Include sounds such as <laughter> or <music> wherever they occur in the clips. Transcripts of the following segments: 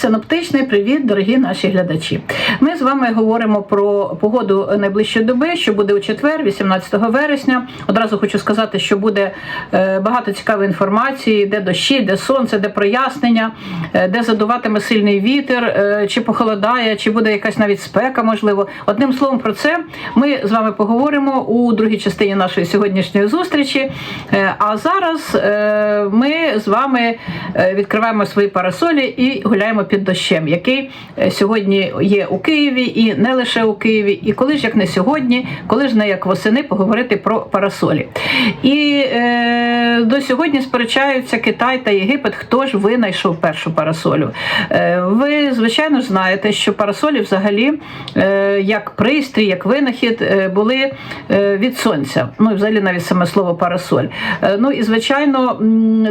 Синоптичний привіт, дорогі наші глядачі. Ми з вами говоримо про погоду найближчої доби, що буде у четвер, 18 вересня. Одразу хочу сказати, що буде е, багато цікавої інформації, де дощі, де сонце, де прояснення, е, де задуватиме сильний вітер, е, чи похолодає, чи буде якась навіть спека, можливо. Одним словом, про це ми з вами поговоримо у другій частині нашої сьогоднішньої зустрічі. А зараз ми з вами відкриваємо свої парасолі і гуляємо під дощем, який е, сьогодні є у Києві, і не лише у Києві. І коли ж як не сьогодні, коли ж не як восени, поговорити про парасолі. І е, до сьогодні сперечаються Китай та Єгипет, хто ж винайшов першу парасолю. Е, ви, звичайно знаєте, що парасолі взагалі е, як пристрій, як винахід е, були від сонця. Ну і взагалі навіть саме слово парасоль. Ну і звичайно,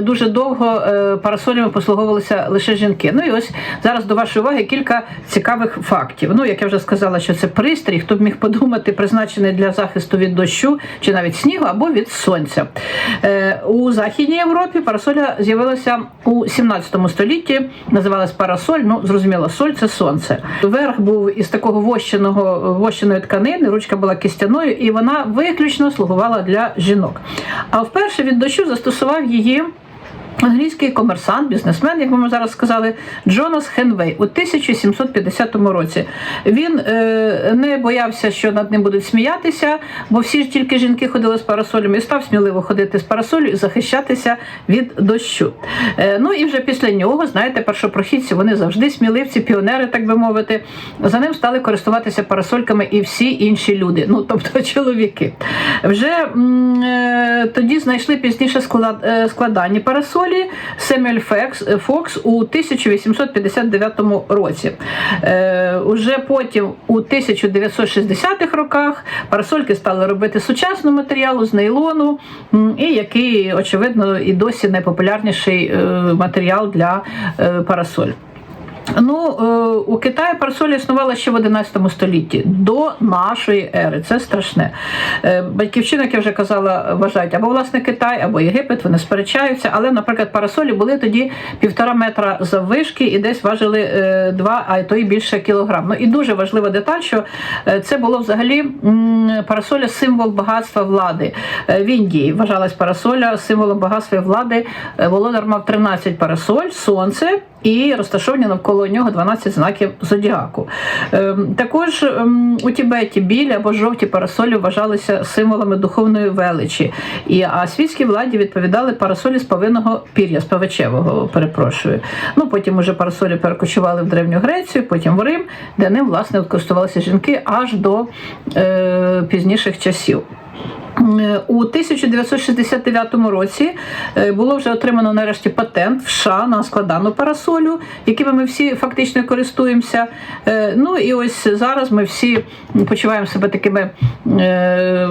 дуже довго парасолями послуговувалися лише жінки. Ну і ось зараз до вашої уваги кілька цікавих фактів. Ну, як я вже сказала, що це пристрій, хто б міг подумати, призначений для захисту від дощу чи навіть снігу або від сонця. Е, У Західній Європі парасоля з'явилася у 17 столітті, називалась парасоль. Ну, зрозуміло, соль це сонце. Верх був із такого вощеного вощеної тканини, ручка була кістяною, і вона виключно слугувала для жінок. А вперше від дощу застосував її. Англійський комерсант, бізнесмен, як ми зараз сказали, Джонас Хенвей у 1750 році. Він е, не боявся, що над ним будуть сміятися, бо всі ж тільки жінки ходили з парасолями і став сміливо ходити з парасолю і захищатися від дощу. Е, ну і вже після нього, знаєте, першопрохідці вони завжди сміливці, піонери, так би мовити. За ним стали користуватися парасольками і всі інші люди, ну тобто <laughs> чоловіки. Вже е, тоді знайшли пізніше склад, е, складання парасолі Семюель Фекс, Фокс у 1859 році. Е, уже потім у 1960-х роках парасольки стали робити сучасну матеріалу з нейлону, і який, очевидно, і досі найпопулярніший е, матеріал для е, парасоль. Ну, е, у Китаї парасолі існувала ще в 11 столітті до нашої ери. Це страшне. Е, Батьківщина, як я вже казала, вважають або власне Китай, або Єгипет, вони сперечаються. Але, наприклад, парасолі були тоді півтора метра заввишки і десь важили е, два, а то й більше кілограм. Ну і дуже важлива деталь, що це було взагалі парасоля символ багатства влади. В Індії вважалась парасоля символом багатства влади. Володар мав 13 парасоль, сонце і розташовані навколо нього 12 знаків зодіаку. Ем, Також ем, у Тібеті білі або жовті парасолі вважалися символами духовної величі. І, а світській владі відповідали парасолі з повинного пір'я, з павичевого, перепрошую. Ну, потім уже парасолі перекочували в Древню Грецію, потім в Рим, де ним власне користувалися жінки аж до е, пізніших часів. У 1969 році е, було вже отримано нарешті патент в США на складану парасолю, якими ми всі фактично користуємося. Е, Ну і ось зараз ми всі почуваємо себе такими е,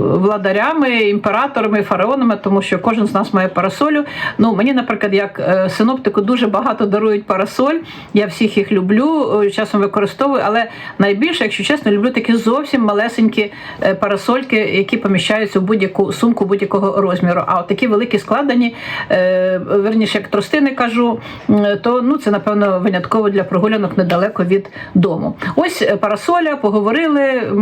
владарями, імператорами, фараонами, тому що кожен з нас має парасолю. Ну мені, наприклад, як синоптику дуже багато дарують парасоль. Я всіх їх люблю, часом використовую, але найбільше, якщо чесно, люблю такі зовсім малесенькі парасольки, які поміщаються в будь-яку сумку будь-якого розміру. А от такі великі складені, е, верніше, як тростини кажу, то ну це напевно винятково для прогулянок недалеко від дому. Ось е, парасоля, поговорили.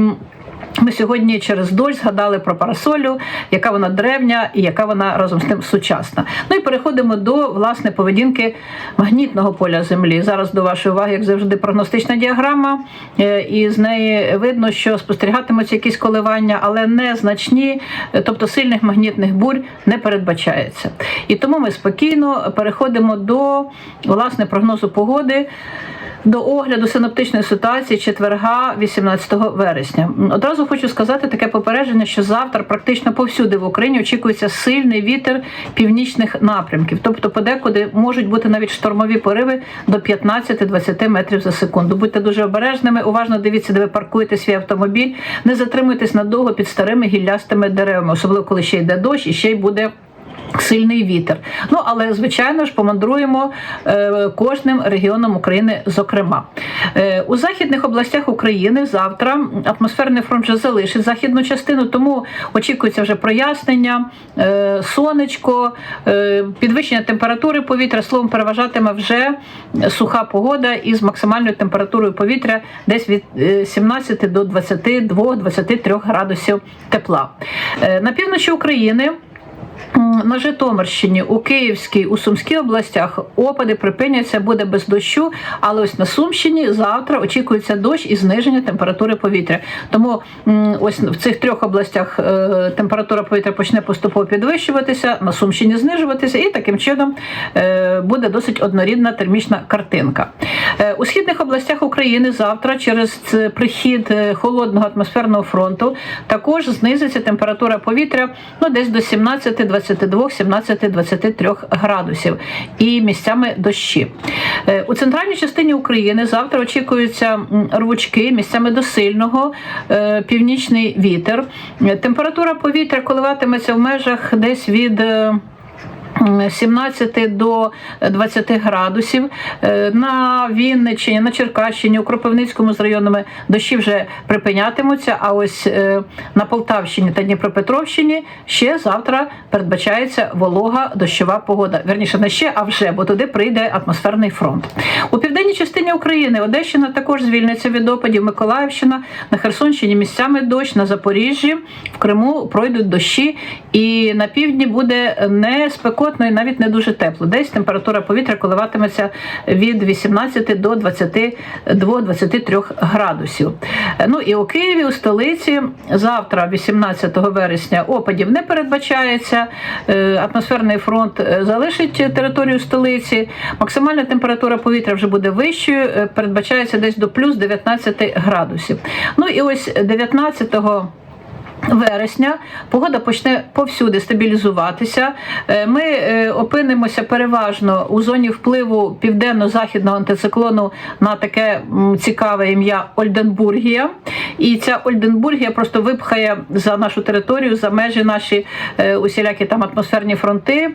Ми сьогодні через дощ згадали про парасолю, яка вона древня і яка вона разом з тим сучасна. Ну і переходимо до власне поведінки магнітного поля Землі. Зараз до вашої уваги, як завжди, прогностична діаграма, е, і з неї видно, що спостерігатимуться якісь коливання, але не значні, е, тобто сильних магнітних бурь не передбачається. І тому ми спокійно переходимо до власне прогнозу погоди до огляду синоптичної ситуації четверга, 18 вересня. Одразу хочу сказати таке попередження, що завтра практично повсюди в Україні очікується сильний вітер північних напрямків, тобто подекуди можуть бути навіть штормові пориви до 15-20 метрів за секунду. Будьте дуже обережними, уважно дивіться, де ви паркуєте свій автомобіль, не затримуйтесь надовго під старими гіллястими деревами, особливо коли ще йде дощ і ще й буде. Сильний вітер. Ну але звичайно ж помандруємо е, кожним регіоном України. Зокрема, е, у західних областях України завтра атмосферний фронт вже залишить західну частину, тому очікується вже прояснення, е, сонечко, підвищення температури повітря. Словом, переважатиме вже суха погода із максимальною температурою повітря десь від е, 17 до 22-23 градусів тепла. На півночі України. На Житомирщині, у Київській, у Сумській областях опади припиняться, буде без дощу, але ось на Сумщині завтра очікується дощ і зниження температури повітря. Тому ось в цих трьох областях е, температура повітря почне поступово підвищуватися, на Сумщині знижуватися, і таким чином е, буде досить однорідна термічна картинка. Е, У східних областях України завтра через прихід е, холодного атмосферного фронту також знизиться температура повітря ну, десь до 17, 22, 17, 23 градусів і місцями дощі. Е, У центральній частині України завтра очікуються рвучки, місцями до сильного, північний вітер. Температура повітря коливатиметься в межах десь від. Е, 17 до 20 градусів Е, на Вінниччині, на Черкащині, у Кропивницькому з районами дощі вже припинятимуться. А ось е, на Полтавщині та Дніпропетровщині ще завтра передбачається волога дощова погода. Верніше не ще, а вже, бо туди прийде атмосферний фронт. У південній частині України Одещина також звільниться від опадів. Миколаївщина на Херсонщині місцями дощ, на Запоріжжі, в Криму пройдуть дощі, і на півдні буде не спекотно і навіть не дуже тепло. Десь температура повітря коливатиметься від 18 до 22-23 градусів. Ну і у Києві, у столиці, завтра, 18 вересня, опадів не передбачається. Е, Атмосферний фронт е, залишить територію столиці. Максимальна температура повітря вже буде вищою, е, передбачається десь до плюс 19 градусів. Ну і ось 19 вересня погода почне повсюди стабілізуватися. Е, Ми е, опинимося переважно у зоні впливу південно-західного антициклону на таке цікаве ім'я Ольденбургія. І ця Ольденбургія просто випхає за нашу територію, за межі наші е, усілякі там атмосферні фронти.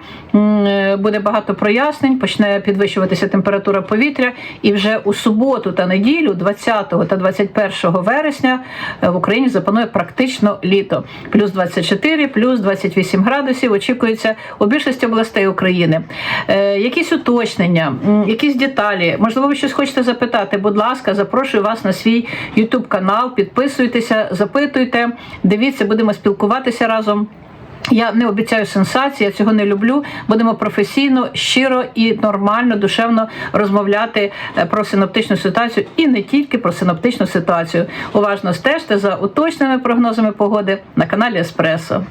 Буде багато прояснень, почне підвищуватися температура повітря. І вже у суботу та неділю, 20 та 21 вересня, в Україні запанує практично літо. Плюс 24, плюс 28 градусів очікується у більшості областей України. Е, якісь уточнення, якісь деталі, можливо, ви щось хочете запитати, будь ласка, запрошую вас на свій YouTube канал, підписуйтеся, запитуйте, дивіться, будемо спілкуватися разом. Я не обіцяю сенсації, я цього не люблю. Будемо професійно, щиро і нормально, душевно розмовляти е, про синоптичну ситуацію і не тільки про синоптичну ситуацію. Уважно стежте за уточними прогнозами погоди на каналі Еспресо.